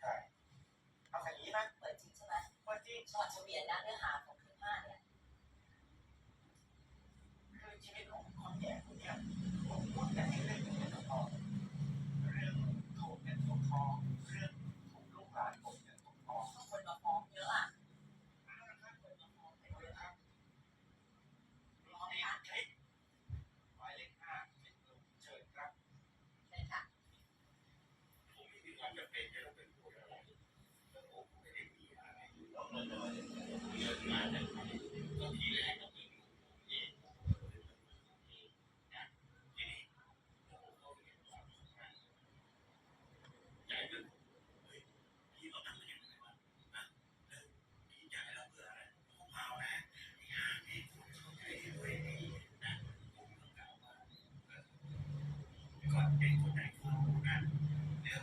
ใครเอาอย่างนี้นะเปิดจริงใช่ไหมว่าจริงชอดเฉวียนนะเนื้อหาของคลิปห้าเนี่ยคือชีวิตของคนแก่คนเนี้ยผมพูดแต่เรื่องเงินทองเรื่องถูกเงินถูกทองเรื่อง ก่อนเป็นคนไหนก็รู้นะแล้ว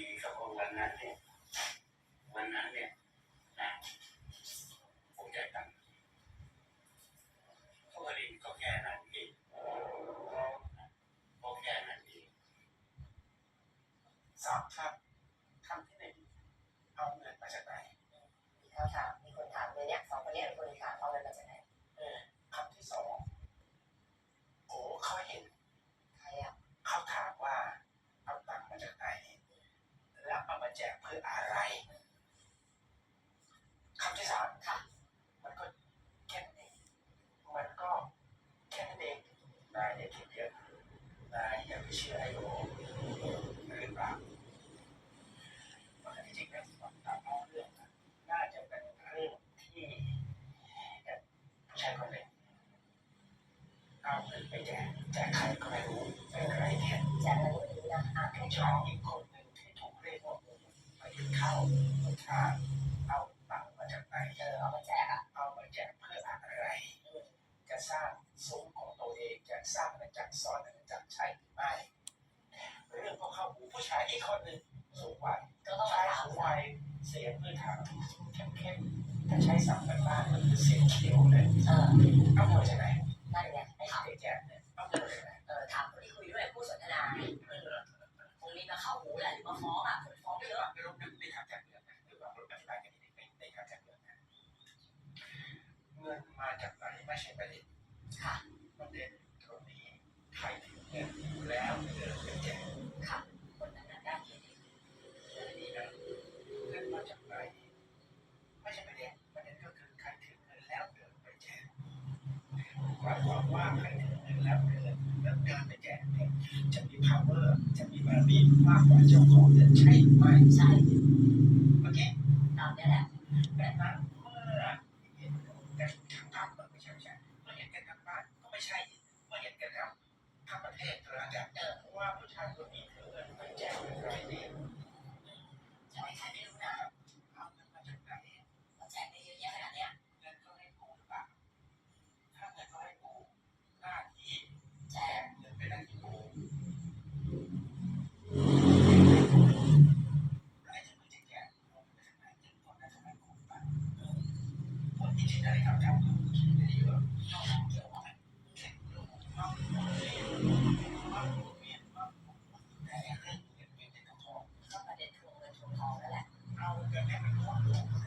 ดีกับวันนั้นเนี่ยวันนั้นเนี่ยนะผมจะตังเขาก็เรียนก็แค่นั้นเองก็แค่นั้นเองสามครับคำที่หนึ่งเอาเงินมาจากไหน มีเขาถามมีคนถามเลยเนี่ยสองคนเนี้เป็นคนถามเอาเงินมาจากไหน เออคำที่สองโอ้เขาเห็น ใครอะ เขาถามว่าเอาตังค์มาจากไหน แล้วเอามาแจกเพื่ออะไรคำที่สามค่ะ มันก็แค่นั้นเองมันก็แค่นั้นเองนายอย่าคิดเยอะนายอย่าไปเชื่อไอ้โอหรือเปล่าเพราะที่จริงแล้วตามท้องเรื่องนะน่าจะเป็นเรื่องที่เอ่อผู้ชายคนหนึ่งเอาเงินไปแจกแจกใครก็ไม่รู้เป็นใครเนี่ยแจกอะไรก็ไม่รู้นะอ่านผู้ชายอีกคน ข้าวทาเอาตังมาจากไหนเออเอามาแจกอะเอามาแจกเพื่ออะไรจะสร้างซุ้มของตัวเองจะสร้างอาณาจักรซ้อนอาณาจักรใช่หรือไม่เรื่องพวกเข้าหูผู้ชายอีกคนหนึ่งสูงวัยชายสูงวัยเสียงพื้นฐานเข้มๆถ้าใช้สับกันบ้านก็คือเสียงเขียวเลยเออเอาเงินจากไหนนั่นไงไอ้ถามแจกเนี่ยเอาเงินจากไหนเออถามคนที่คุยด้วยผู้สนทนาคงมีมาเข้าหูแหละหรือมาฟ้องอะ งินมาจากไหนไม่ใช่ประเด็นค่ะประเด็นตรงนี้ใครถือเงินแล้วเดินไปแจกค่ะคนนั้นน่ะได้เกียรติเรื่องนี้นะเงินมาจากไหนไม่ใช่ประเด็นประเด็นก็คือใครถือเงินแล้วเดินไปแจกหมายความว่าใครถือเงินแล้วเดินแล้วเดินไปแจกเนี่ยจะมี power จะมีบารมีมากกว่าเจ้าของเงินใช่หรือไม่ใช่โอเคตามนี้แหละแต่นั้นเมื่อเห็นกันทั้งบ้านไม่ใช่ไม่ใช่เมื่อ 但是你长 sudah 想 เราจะแนะนำข้อมูล